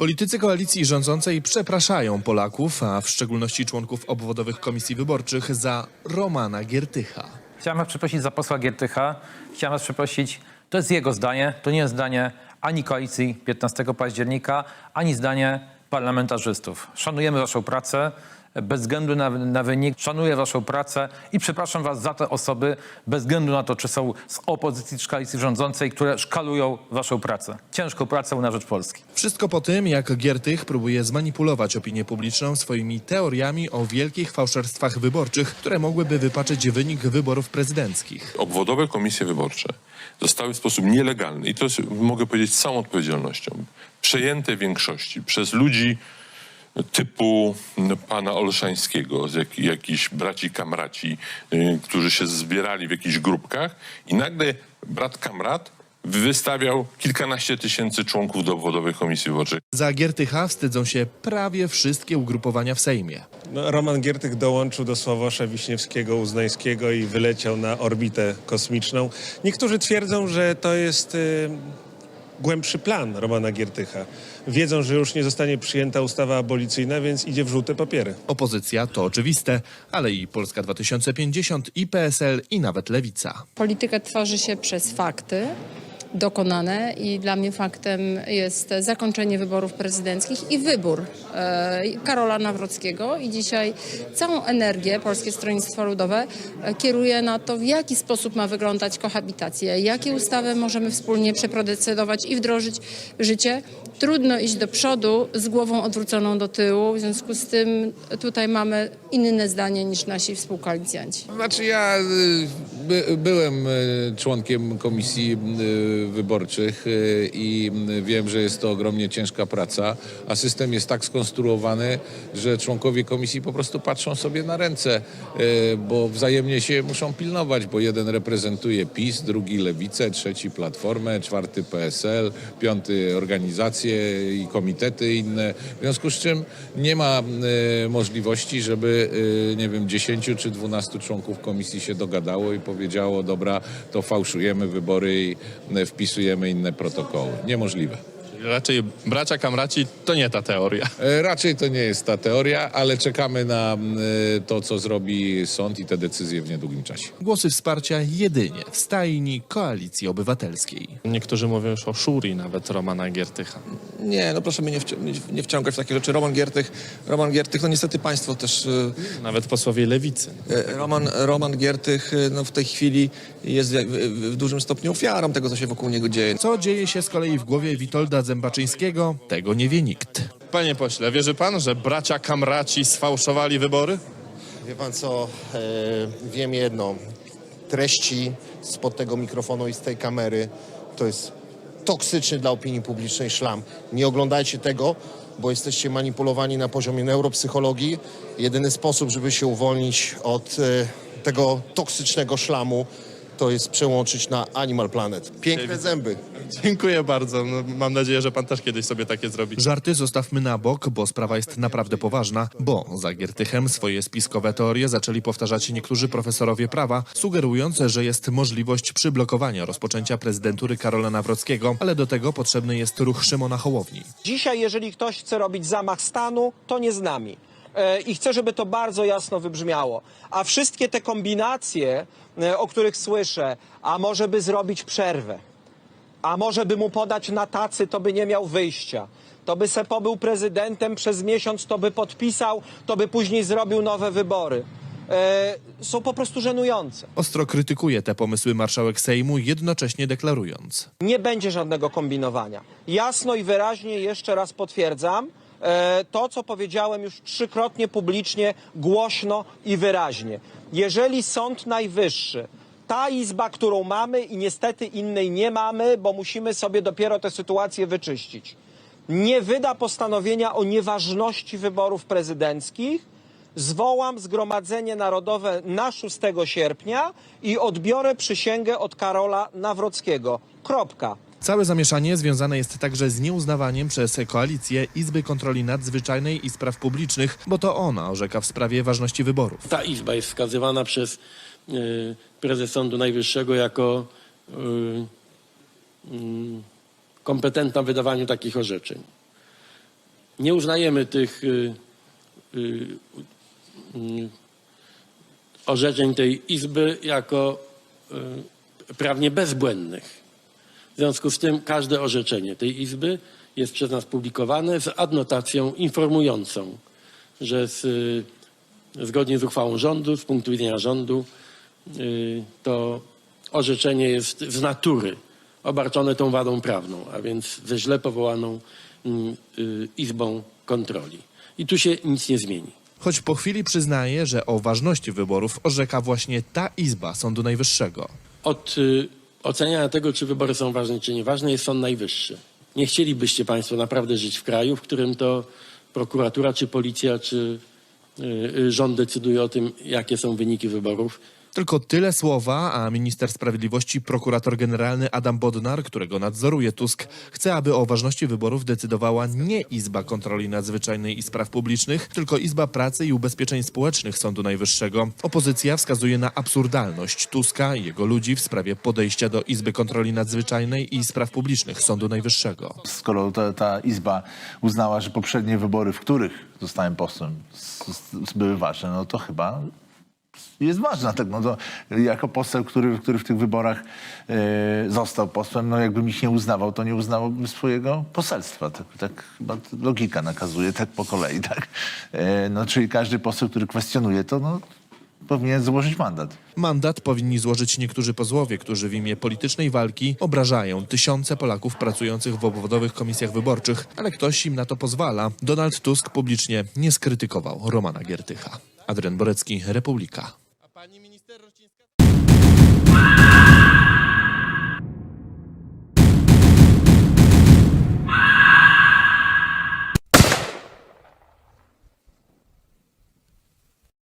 Politycy koalicji rządzącej przepraszają Polaków, a w szczególności członków obwodowych komisji wyborczych za Romana Giertycha. Chciałem was przeprosić za posła Giertycha. Chciałem was przeprosić, to jest jego zdanie, to nie jest zdanie ani koalicji 15 października, ani zdanie parlamentarzystów. Szanujemy waszą pracę, bez względu na, na wynik. Szanuję waszą pracę i przepraszam was za te osoby, bez względu na to, czy są z opozycji, czy koalicji rządzącej, które szkalują waszą pracę. Ciężką pracę na rzecz Polski. Wszystko po tym, jak Giertych próbuje zmanipulować opinię publiczną swoimi teoriami o wielkich fałszerstwach wyborczych, które mogłyby wypaczyć wynik wyborów prezydenckich. obwodowe komisje wyborcze zostały w sposób nielegalny, i to jest, mogę powiedzieć z całą odpowiedzialnością, przejęte w większości przez ludzi typu no, pana Olszańskiego, z jak, jakichś braci kamraci, y, którzy się zbierali w jakichś grupkach i nagle brat kamrat wystawiał kilkanaście tysięcy członków do obwodowych komisji wyborczych. Za Giertycha wstydzą się prawie wszystkie ugrupowania w Sejmie. No, Roman Giertych dołączył do Sławosza Wiśniewskiego Uznańskiego i wyleciał na orbitę kosmiczną. Niektórzy twierdzą, że to jest y, głębszy plan Romana Giertycha. Wiedzą, że już nie zostanie przyjęta ustawa abolicyjna, więc idzie w żółte papiery. Opozycja to oczywiste, ale i Polska 2050, i PSL, i nawet Lewica. Politykę tworzy się przez fakty dokonane i dla mnie faktem jest zakończenie wyborów prezydenckich i wybór e, Karola Nawrockiego i dzisiaj całą energię Polskie Stronnictwo Ludowe e, kieruje na to, w jaki sposób ma wyglądać kohabitacja, jakie ustawy możemy wspólnie przeprocedować i wdrożyć życie. Trudno iść do przodu z głową odwróconą do tyłu, w związku z tym tutaj mamy inne zdanie niż nasi współkoalicjanci. Znaczy ja y, by, byłem y, członkiem komisji y, wyborczych y, i y, wiem, że jest to ogromnie ciężka praca, a system jest tak skonstruowany, że członkowie komisji po prostu patrzą sobie na ręce, y, bo wzajemnie się muszą pilnować, bo jeden reprezentuje PiS, drugi Lewicę, trzeci Platformę, czwarty PSL, piąty organizacje i komitety inne. W związku z czym nie ma y, możliwości, żeby nie wiem, 10 czy 12 członków komisji się dogadało i powiedziało, dobra, to fałszujemy wybory i wpisujemy inne protokoły. Niemożliwe. Raczej bracia kamraci to nie ta teoria. E, Raczej to nie jest ta teoria, ale czekamy na y, to, co zrobi sąd i te decyzje w niedługim czasie. Głosy wsparcia jedynie w stajni Koalicji Obywatelskiej. Niektórzy mówią już o szuri nawet Romana Giertycha. Nie, no proszę mnie nie, wci- nie- nie wciągać w takie rzeczy. Roman Giertych, Roman Giertych, no niestety państwo też, y, Nawet posłowie lewicy. y, Roman, Roman Giertych y, no w tej chwili jest w, w, w dużym stopniu ofiarą tego, co się wokół niego dzieje. Co dzieje się z kolei w głowie Witolda Zębaczyńskiego, tego nie wie nikt. Panie pośle, wierzy pan, że bracia kamraci sfałszowali wybory? Wie pan co, e, wiem jedno. Treści spod tego mikrofonu i z tej kamery to jest toksyczny dla opinii publicznej szlam. Nie oglądajcie tego, bo jesteście manipulowani na poziomie neuropsychologii. Jedyny sposób, żeby się uwolnić od e, tego toksycznego szlamu, to jest przełączyć na Animal Planet. Piękne zęby. Dziękuję bardzo. No, mam nadzieję, że pan też kiedyś sobie takie zrobi. Żarty zostawmy na bok, bo sprawa jest naprawdę poważna, bo za Giertychem swoje spiskowe teorie zaczęli powtarzać niektórzy profesorowie prawa, sugerując, że jest możliwość przyblokowania rozpoczęcia prezydentury Karola Nawrockiego, ale do tego potrzebny jest ruch Szymona Hołowni. Dzisiaj, jeżeli ktoś chce robić zamach stanu, to nie z nami. E, I chcę, żeby to bardzo jasno wybrzmiało. A wszystkie te kombinacje, e, o których słyszę, a może by zrobić przerwę, a może by mu podać na tacy, to by nie miał wyjścia. To by se pobył prezydentem przez miesiąc, to by podpisał, to by później zrobił nowe wybory. E, są po prostu żenujące. Ostro krytykuje te pomysły marszałek Sejmu, jednocześnie deklarując. Nie będzie żadnego kombinowania. Jasno i wyraźnie jeszcze raz potwierdzam to, co powiedziałem już trzykrotnie publicznie, głośno i wyraźnie. Jeżeli Sąd Najwyższy, ta izba, którą mamy i niestety innej nie mamy, bo musimy sobie dopiero tę sytuację wyczyścić, nie wyda postanowienia o nieważności wyborów prezydenckich, zwołam Zgromadzenie Narodowe na 6 sierpnia i odbiorę przysięgę od Karola Nawrockiego. Kropka. Całe zamieszanie związane jest także z nieuznawaniem przez koalicję Izby Kontroli Nadzwyczajnej i Spraw Publicznych, bo to ona orzeka w sprawie ważności wyborów. Ta izba jest wskazywana przez y, prezes Sądu Najwyższego jako y, mm, kompetentna w wydawaniu takich orzeczeń. nie uznajemy tych y, y, y, orzeczeń tej Izby jako y, prawnie bezbłędnych. W związku z tym każde orzeczenie tej Izby jest przez nas publikowane z adnotacją informującą, że z, y, zgodnie z uchwałą rządu, z punktu widzenia rządu, y, to orzeczenie jest z natury obarczone tą wadą prawną, a więc ze źle powołaną mm, y, Izbą Kontroli. I tu się nic nie zmieni. Choć po chwili przyznaje, że o ważności wyborów orzeka właśnie ta izba Sądu Najwyższego. Od oceniania tego, czy wybory są ważne, czy nieważne, jest Sąd Najwyższy. Nie chcielibyście Państwo naprawdę żyć w kraju, w którym to prokuratura, czy policja, czy y, y, rząd decyduje o tym, jakie są wyniki wyborów. Tylko tyle słowa, a minister sprawiedliwości, prokurator generalny Adam Bodnar, którego nadzoruje Tusk, chce, aby o ważności wyborów decydowała nie Izba Kontroli Nadzwyczajnej i Spraw Publicznych, tylko Izba Pracy i Ubezpieczeń Społecznych Sądu Najwyższego. Opozycja wskazuje na absurdalność Tuska i jego ludzi w sprawie podejścia do Izby Kontroli Nadzwyczajnej i Spraw Publicznych Sądu Najwyższego. skoro ta, ta Izba uznała, że poprzednie wybory, w których zostałem posłem, były ważne, no to chyba jest ważna. Tak, no to jako poseł, który, który w tych wyborach e, został posłem, no jakbym ich nie uznawał, to nie uznałbym swojego poselstwa. Tak, tak chyba logika nakazuje, tak po kolei. Tak? E, no, czyli każdy poseł, który kwestionuje to, no, powinien złożyć mandat. Mandat powinni złożyć niektórzy pozłowie, którzy w imię politycznej walki obrażają tysiące Polaków pracujących w obwodowych komisjach wyborczych, ale ktoś im na to pozwala. Donald Tusk publicznie nie skrytykował Romana Giertycha. Adrian Borecki, Republika.